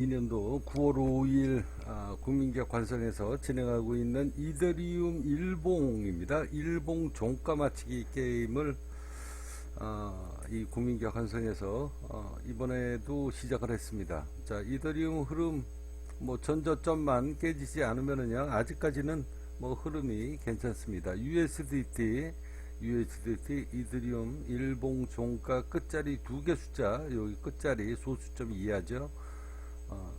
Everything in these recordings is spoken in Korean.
2022년도 9월 5일 아, 국민기업 관성에서 진행하고 있는 이더리움 일봉입니다. 일봉 종가 맞히기 게임을 아, 이 국민기업 관성에서 어, 이번에도 시작을 했습니다. 자, 이더리움 흐름 뭐 전저점만 깨지지 않으면은요 아직까지는 뭐 흐름이 괜찮습니다. USDT USDT 이더리움 일봉 종가 끝자리 두 개 숫자 여기 끝자리 소수점 이하죠. 어,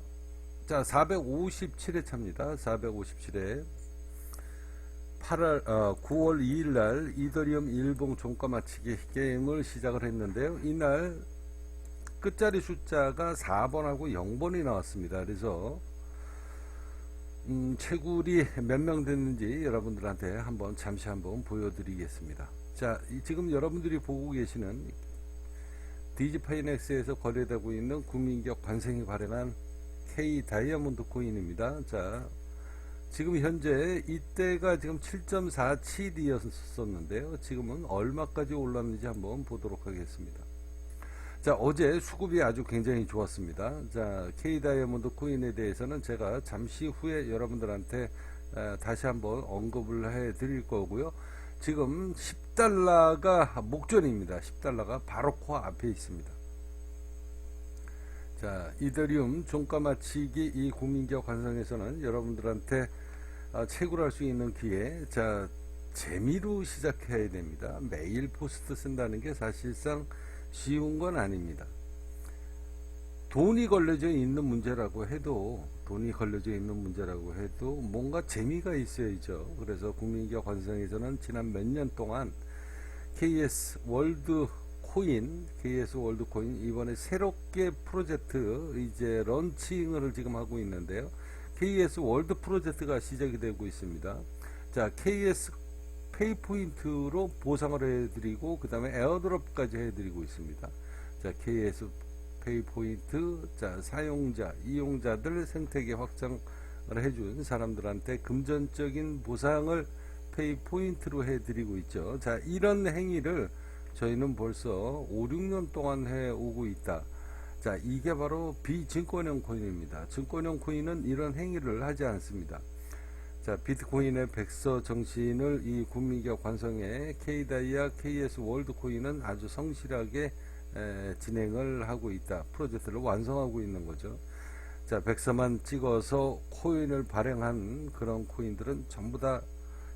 자, 457회 차입니다. 457회. 8월, 어, 9월 2일 날 이더리움 일봉 종가 맞히기 게임을 시작을 했는데요. 이날 끝자리 숫자가 4번하고 0번이 나왔습니다. 그래서, 음, 채굴이 몇 명 됐는지 여러분들한테 한번 잠시 한번 보여드리겠습니다. 자, 이- 지금 여러분들이 보고 계시는 디지파이넥스에서 거래되고 있는 국민기업 관생이 발행한 K 다이아몬드 코인입니다. 자, 지금 현재 이때가 지금 7.47이었었는데요. 지금은 얼마까지 올랐는지 한번 보도록 하겠습니다. 자, 어제 수급이 아주 굉장히 좋았습니다. 자, K 다이아몬드 코인에 대해서는 제가 잠시 후에 여러분들한테 에, 다시 한번 언급을 해 드릴 거고요. 지금 10 달러가 목전입니다. 10달러가 바로 코 앞에 있습니다. 자, 이더리움 종가 맞히기 이 국민기업 관성에서는 여러분들한테 아, 채굴할 수 있는 기회, 자, 재미로 시작해야 됩니다. 매일 포스트 쓴다는 게 사실상 쉬운 건 아닙니다. 돈이 걸려져 있는 문제라고 해도, 돈이 걸려져 있는 문제라고 해도 뭔가 재미가 있어야죠. 그래서 국민기업 관성에서는 지난 몇 년 동안 KS 월드 코인, KS 월드 코인 이번에 새롭게 프로젝트 이제 런칭을 지금 하고 있는데요. KS 월드 프로젝트가 시작이 되고 있습니다. 자, KS 페이 포인트로 보상을 해드리고 그 다음에 에어드롭까지 해드리고 있습니다. 자, KS 페이 포인트, 자 사용자, 이용자들 생태계 확장을 해준 사람들한테 금전적인 보상을 페이 포인트로 해드리고 있죠. 자, 이런 행위를 저희는 벌써 5, 6년 동안 해오고 있다. 자, 이게 바로 비증권형 코인입니다. 증권형 코인은 이런 행위를 하지 않습니다. 자, 비트코인의 백서 정신을 이 국민기업 관성의 K다이아 KS 월드 코인은 아주 성실하게 에, 진행을 하고 있다. 프로젝트를 완성하고 있는 거죠. 자, 백서만 찍어서 코인을 발행한 그런 코인들은 전부 다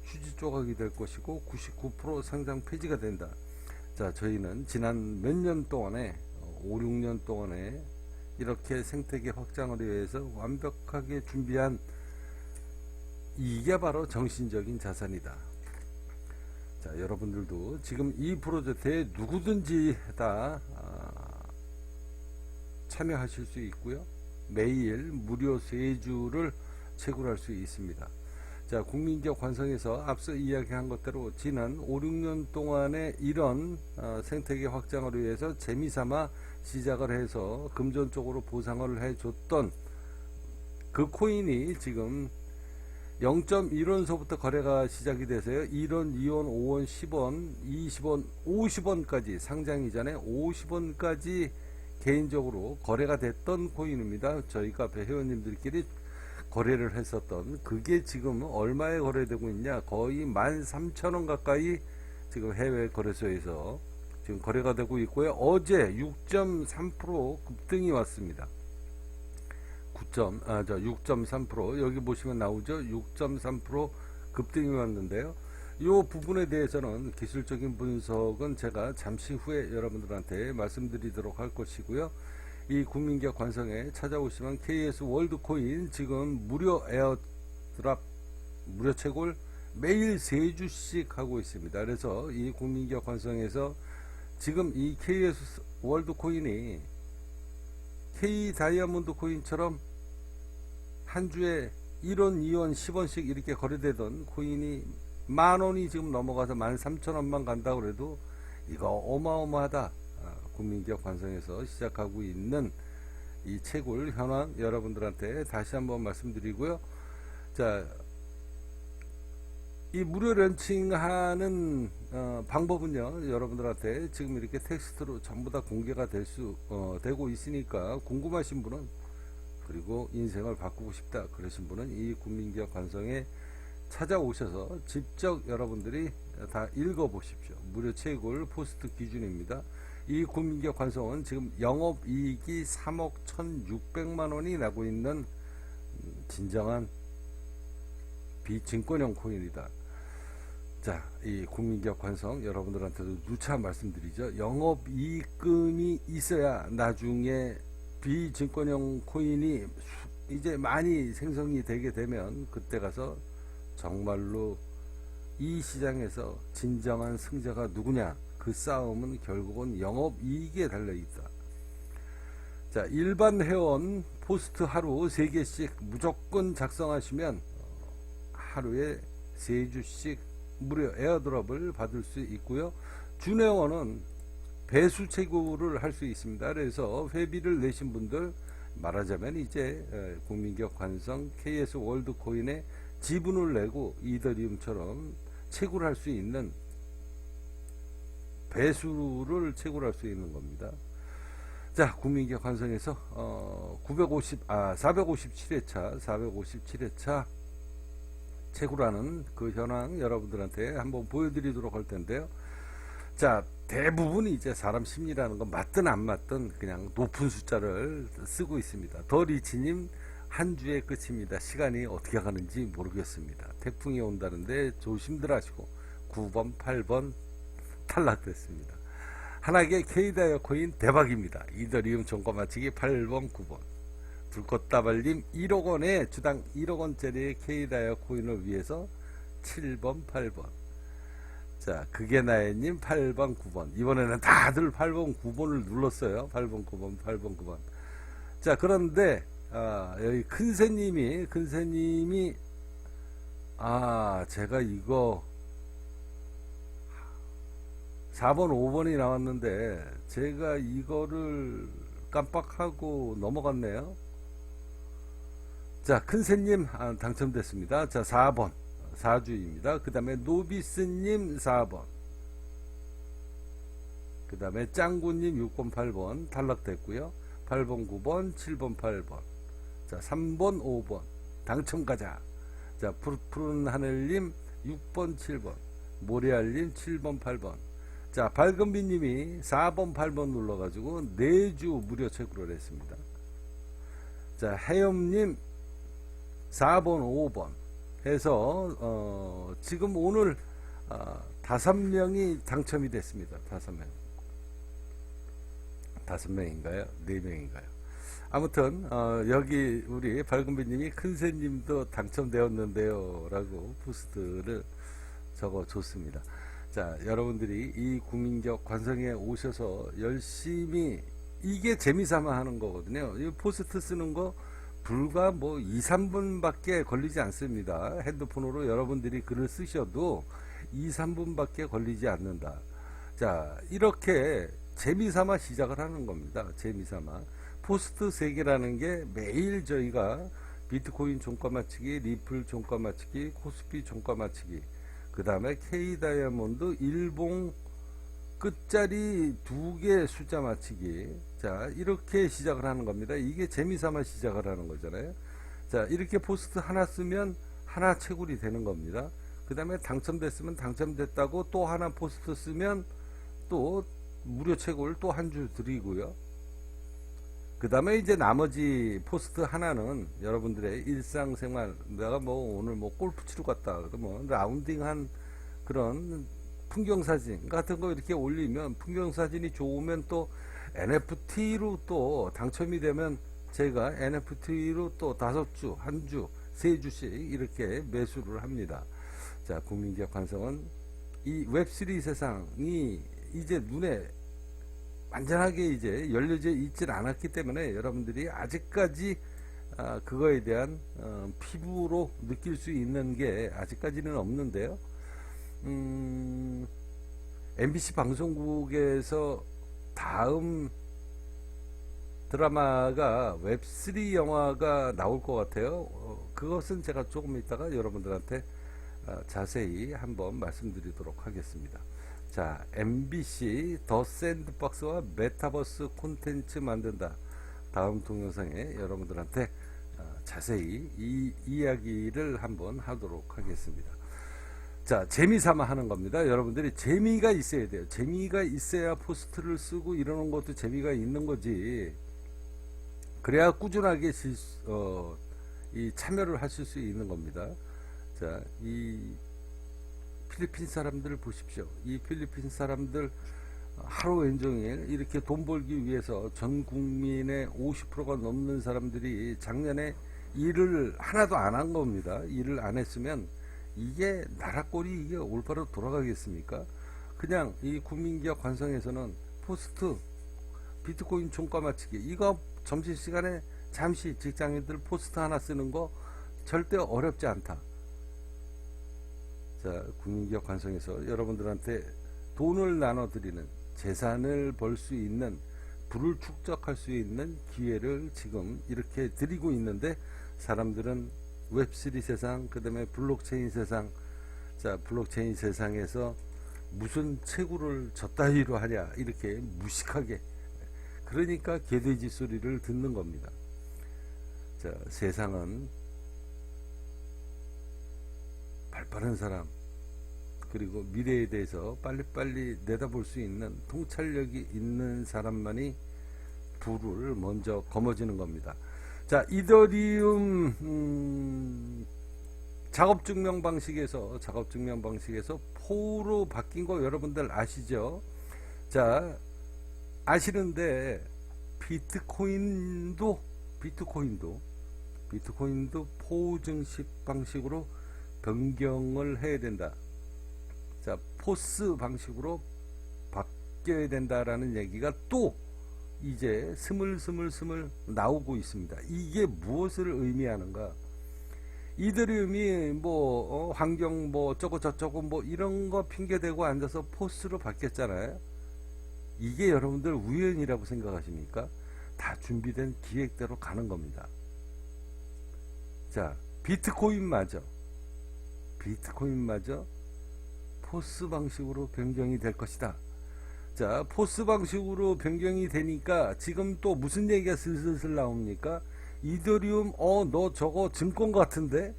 휴지 조각이 될 것이고 99% 상장 폐지가 된다. 자, 저희는 지난 몇 년 동안에, 어, 5, 6년 동안에 이렇게 생태계 확장을 위해서 완벽하게 준비한 이게 바로 정신적인 자산이다. 자, 여러분들도 지금 이 프로젝트에 누구든지 다 아, 참여하실 수 있고요. 매일 무료 세 주를 채굴할 수 있습니다. 자, 국민기업 관성에서 앞서 이야기한 것대로 지난 5, 6년 동안에 이런 어, 생태계 확장을 위해서 재미삼아 시작을 해서 금전적으로 보상을 해줬던 그 코인이 지금 0.1원서부터 거래가 시작이 돼서요. 1원, 2원, 5원, 10원, 20원, 50원까지 상장 이전에 50원까지 개인적으로 거래가 됐던 코인입니다. 저희 카페 회원님들끼리 거래를 했었던 그게 지금 얼마에 거래되고 있냐? 거의 13,000원 가까이 지금 해외 거래소에서 지금 거래가 되고 있고요. 어제 6.3% 급등이 왔습니다. 9점, 아, 저6.3% 여기 보시면 나오죠. 6.3% 급등이 왔는데요. 이 부분에 대해서는 기술적인 분석은 제가 잠시 후에 여러분들한테 말씀드리도록 할 것이고요. 이 국민기업 관성에 찾아오시면 KS 월드코인 지금 무료 에어드랍 무료 채굴 매일 세 주씩 하고 있습니다. 그래서 이 국민기업 관성에서 지금 이 KS 월드코인이 K 다이아몬드 코인처럼 한 주에 1원, 2원, 10원씩 이렇게 거래되던 코인이 만 원이 지금 넘어가서 만 삼천 원만 간다고 그래도 이거 어마어마하다. 아, 국민기업 관성에서 시작하고 있는 이 채굴 현황 여러분들한테 다시 한번 말씀드리고요. 자, 이 무료 런칭하는 어, 방법은요 여러분들한테 지금 이렇게 텍스트로 전부 다 공개가 될수 어, 되고 있으니까 궁금하신 분은 그리고 인생을 바꾸고 싶다 그러신 분은 이 국민기업 관성에 찾아오셔서 직접 여러분들이 다 읽어보십시오. 무료 채굴 포스트 기준입니다. 이 국민기업 관성은 지금 영업이익이 3억 1,600만 원이 나고 있는 음, 진정한 비증권형 코인이다. 자, 이 국민기업 관성 여러분들한테도 누차 말씀드리죠. 영업이익금이 있어야 나중에 비증권형 코인이 수- 이제 많이 생성이 되게 되면 그때 가서 정말로 이 시장에서 진정한 승자가 누구냐 그 싸움은 결국은 영업이익에 달려있다. 자, 일반 회원 포스트 하루 3개씩 무조건 작성하시면 어, 하루에 3주씩 무료 에어드롭을 받을 수 있고요. 준회원은 배수 채굴을 할수 있습니다. 그래서 회비를 내신 분들 말하자면 이제 에, 국민기업 관성 KS 월드코인에 지분을 내고 이더리움처럼 채굴할 수 있는 배수를 채굴할 수 있는 겁니다. 자, 국민기업 관성에서 어, 950, 아, 457회차, 457회차 채굴하는 그 현황 여러분들한테 한번 보여드리도록 할 텐데요. 자, 대부분 이제 사람 심리라는 건 맞든 안 맞든 그냥 높은 숫자를 쓰고 있습니다. 더 리치님 한 주의 끝입니다. 시간이 어떻게 가는지 모르겠습니다. 태풍이 온다는데 조심들 하시고 9번, 8번 탈락됐습니다. 하나계 K다이어 코인 대박입니다. 이더리움 종가 맞추기 8번, 9번. 불꽃다발님 1억 원에 주당 1억 원짜리 K다이어 코인을 위해서 7번, 8번. 자, 그게 나의님 8번, 9번. 이번에는 다들 8번, 9번을 눌렀어요. 8번, 9번, 8번, 9번. 자, 그런데 아, 여기 큰새님이 큰새님이 아, 제가 이거 4번, 5번이 나왔는데 제가 이거를 깜빡하고 넘어갔네요. 자, 큰새님 아, 당첨됐습니다. 자, 4번. 4주입니다. 그 다음에 노비스님 4번. 그 다음에 짱구님 6번, 8번 탈락됐고요. 8번, 9번, 7번, 8번. 자, 3번, 5번. 당첨 가자. 자, 푸- 푸른 하늘님 6번, 7번. 모래알님 7번, 8번. 자, 밝은비님이 4번, 8번 눌러가지고 4주 무료 체크를 했습니다. 자, 해염님 4번, 5번 해서 어, 지금 오늘 어, 다섯 명이 당첨이 됐습니다. 다섯 명. 다섯 명인가요? 네 명인가요? 아무튼 어, 여기 우리 밝은비님이 큰새님도 당첨되었는데요 라고 포스트를 적어줬습니다. 자, 여러분들이 이 국민격 관성에 오셔서 열심히 이게 재미삼아 하는 거거든요. 이 포스트 쓰는 거 불과 뭐 2, 3분밖에 걸리지 않습니다. 핸드폰으로 여러분들이 글을 쓰셔도 2, 3분밖에 걸리지 않는다. 자, 이렇게 재미삼아 시작을 하는 겁니다. 재미삼아. 포스트 세계라는 게 매일 저희가 비트코인 종가 맞추기, 리플 종가 맞추기, 코스피 종가 맞추기, 그 다음에 K 다이아몬드 일봉 끝자리 두 개 숫자 맞추기. 자, 이렇게 시작을 하는 겁니다. 이게 재미삼아 시작을 하는 거잖아요. 자, 이렇게 포스트 하나 쓰면 하나 채굴이 되는 겁니다. 그 다음에 당첨됐으면 당첨됐다고 또 하나 포스트 쓰면 또 무료 채굴 또한주 드리고요. 그 다음에 이제 나머지 포스트 하나는 여러분들의 일상생활, 내가 뭐 오늘 뭐 골프 치러 갔다, 그러면 라운딩한 그런 풍경사진 같은 거 이렇게 올리면 풍경사진이 좋으면 또 NFT로 또 당첨이 되면 제가 NFT로 또 다섯 주, 한 주, 세 주씩 이렇게 매수를 합니다. 자, 국민기업 관성은 이 웹3 세상이 이제 눈에 완전하게 이제 열려져 있질 않았기 때문에 여러분들이 아직까지 아, 그거에 대한 어, 피부로 느낄 수 있는 게 아직까지는 없는데요. 음, MBC 방송국에서 다음 드라마가 웹3 영화가 나올 것 같아요. 어, 그것은 제가 조금 이따가 여러분들한테 어, 자세히 한번 말씀드리도록 하겠습니다. 자, MBC 더 샌드박스와 메타버스 콘텐츠 만든다. 다음 동영상에 여러분들한테 자세히 이 이야기를 한번 하도록 하겠습니다. 자, 재미삼아 하는 겁니다. 여러분들이 재미가 있어야 돼요. 재미가 있어야 포스트를 쓰고 이러는 것도 재미가 있는 거지. 그래야 꾸준하게 실, 어, 이 참여를 하실 수 있는 겁니다. 자, 이 필리핀 사람들 보십시오. 이 필리핀 사람들 하루 왼종일 이렇게 돈 벌기 위해서 전 국민의 50%가 넘는 사람들이 작년에 일을 하나도 안 한 겁니다. 일을 안 했으면 이게 나라 꼴이 이게 올바로 돌아가겠습니까? 그냥 이 국민기업 관성에서는 포스트 비트코인 종가 맞추기 이거 점심시간에 잠시 직장인들 포스트 하나 쓰는 거 절대 어렵지 않다. 자, 국민기업 관성에서 여러분들한테 돈을 나눠드리는 재산을 벌 수 있는 부를 축적할 수 있는 기회를 지금 이렇게 드리고 있는데 사람들은 웹3 세상, 그 다음에 블록체인 세상, 자, 블록체인 세상에서 무슨 채굴을 저따위로 하냐, 이렇게 무식하게. 그러니까 개돼지 소리를 듣는 겁니다. 자, 세상은 발빠른 사람, 그리고 미래에 대해서 빨리빨리 내다볼 수 있는 통찰력이 있는 사람만이 부를 먼저 거머쥐는 겁니다. 자, 이더리움 음, 작업 증명 방식에서 작업 증명 방식에서 포로 바뀐 거 여러분들 아시죠? 자, 아시는데 비트코인도 비트코인도 비트코인도 포 증식 방식으로 변경을 해야 된다. 자, 포스 방식으로 바뀌어야 된다라는 얘기가 또 이제 스물스물스물 나오고 있습니다. 이게 무엇을 의미하는가? 이더리움이 뭐 어, 환경 뭐 저거 저쩌고 뭐 이런 거 핑계 대고 앉아서 포스로 바뀌었잖아요. 이게 여러분들 우연이라고 생각하십니까? 다 준비된 기획대로 가는 겁니다. 자, 비트코인마저 비트코인마저 포스 방식으로 변경이 될 것이다. 자, 포스 방식으로 변경이 되니까 지금 또 무슨 얘기가 슬슬슬 나옵니까? 이더리움, 어, 너 저거 증권 같은데?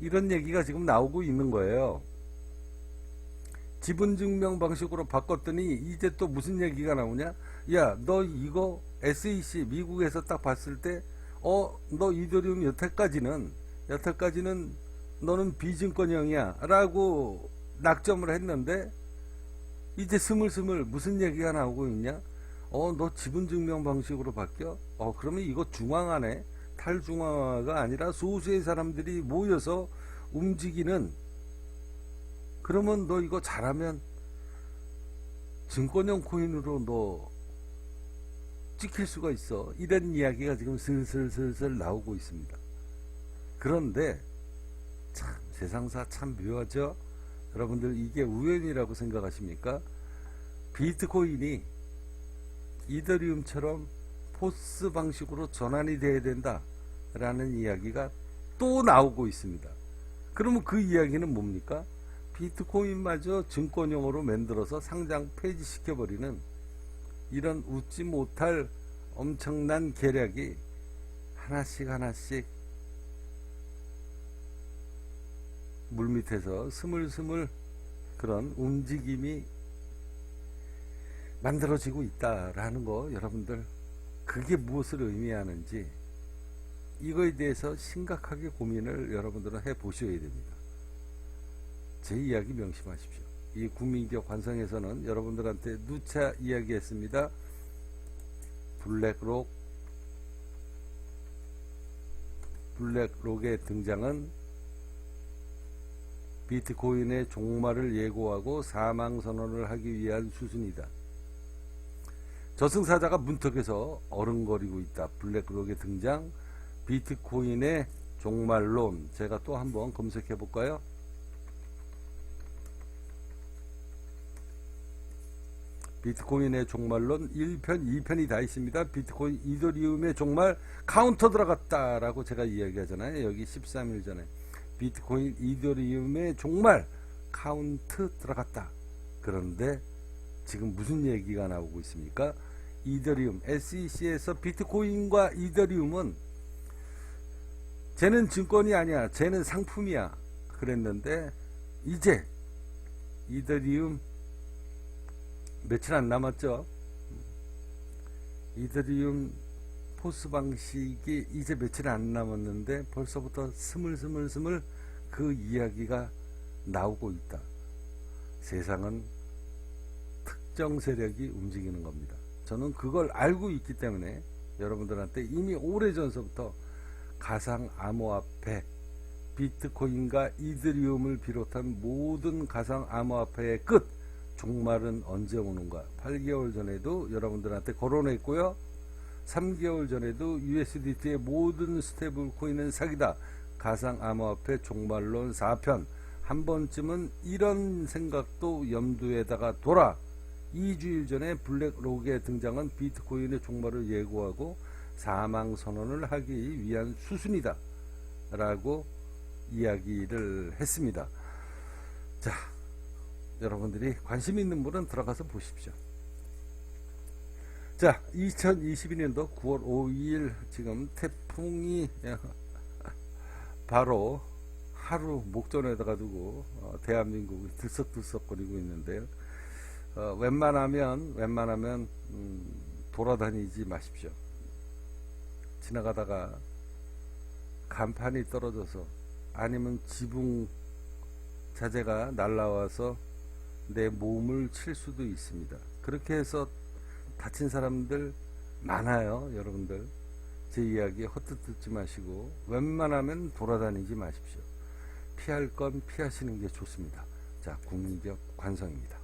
이런 얘기가 지금 나오고 있는 거예요. 지분 증명 방식으로 바꿨더니 이제 또 무슨 얘기가 나오냐? 야, 너 이거 SEC 미국에서 딱 봤을 때, 어, 너 이더리움 여태까지는, 여태까지는 너는 비증권형이야. 라고 낙점을 했는데, 이제 스물스물 무슨 얘기가 나오고 있냐? 어, 너 지분 증명 방식으로 바뀌어? 어, 그러면 이거 중앙화네? 탈중앙화가 아니라 소수의 사람들이 모여서 움직이는 그러면 너 이거 잘하면 증권형 코인으로 너 찍힐 수가 있어. 이런 이야기가 지금 슬슬슬슬 나오고 있습니다. 그런데 참 세상사 참 묘하죠? 여러분들 이게 우연이라고 생각하십니까? 비트코인이 이더리움처럼 포스 방식으로 전환이 돼야 된다 라는 이야기가 또 나오고 있습니다. 그러면 그 이야기는 뭡니까? 비트코인마저 증권용으로 만들어서 상장 폐지시켜버리는 이런 웃지 못할 엄청난 계략이 하나씩 하나씩 물밑에서 스물스물 그런 움직임이 만들어지고 있다라는 거 여러분들 그게 무엇을 의미하는지 이거에 대해서 심각하게 고민을 여러분들은 해 보셔야 됩니다. 제 이야기 명심하십시오. 이 국민기업 관성에서는 여러분들한테 누차 이야기했습니다. 블랙록 블랙록의 등장은 비트코인의 종말을 예고하고 사망 선언을 하기 위한 수순이다. 저승사자가 문턱에서 어른거리고 있다. 블랙록의 등장, 비트코인의 종말론. 제가 또 한번 검색해 볼까요? 비트코인의 종말론 1편, 2편이 다 있습니다. 비트코인 이더리움의 종말 카운터 들어갔다라고 제가 이야기하잖아요. 여기 13일 전에. 비트코인 이더리움의 종말 카운트 들어갔다. 그런데 지금 무슨 얘기가 나오고 있습니까? 이더리움 SEC에서 비트코인과 이더리움은 쟤는 증권이 아니야. 쟤는 상품이야. 그랬는데 이제 이더리움 며칠 안 남았죠. 이더리움 포스 방식이 이제 며칠 안 남았는데 벌써부터 스물스물스물 그 이야기가 나오고 있다. 세상은 특정 세력이 움직이는 겁니다. 저는 그걸 알고 있기 때문에 여러분들한테 이미 오래전서부터 가상 암호화폐 비트코인과 이더리움을 비롯한 모든 가상 암호화폐의 끝 종말은 언제 오는가 8개월 전에도 여러분들한테 거론했고요 3개월 전에도 USDT의 모든 스테이블 코인은 사기다 가상 암호화폐 종말론 4편 한 번쯤은 이런 생각도 염두에다가 둬라 2주일 전에 블랙록의 등장은 비트코인의 종말을 예고하고 사망 선언을 하기 위한 수순이다 라고 이야기를 했습니다. 자, 여러분들이 관심 있는 분은 들어가서 보십시오. 자, 2022년도 9월 5일 지금 태풍이 바로 하루 목전에다가 두고 어, 대한민국이 들썩들썩거리고 있는데요. 어, 웬만하면 웬만하면 음, 돌아다니지 마십시오. 지나가다가 간판이 떨어져서 아니면 지붕 자재가 날라와서 내 몸을 칠 수도 있습니다. 그렇게 해서 다친 사람들 많아요, 여러분들. 제 이야기 헛짓 듣지 마시고 웬만하면 돌아다니지 마십시오. 피할 건 피하시는 게 좋습니다. 자, 국민적 관성입니다.